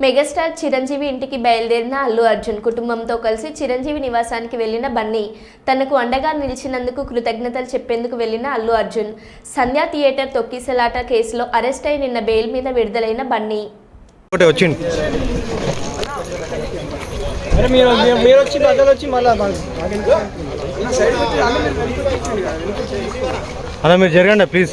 Megastar Chiranjeevi ఇంటికి బయలుదేరిన అల్లు అర్జున్ కుటుంబంతో కలిసి చిరంజీవి నివాసానికి వెళ్ళిన బన్నీ తనకు అండగా నిలిచినందుకు కృతజ్ఞతలు చెప్పేందుకు వెళ్ళిన అల్లు అర్జున్ సంధ్యా థియేటర్ తొక్కిసలాట కేసులో అరెస్ట్ అయి నిన్న బెయిల్ మీద విడుదలైన బన్నీ. మీరు జరగండి ప్లీజ్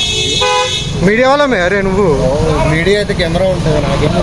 మీడియా వాళ్ళమే అరే నువ్వు. మీడియా అయితే కెమెరా ఉంటుంది నాకేమో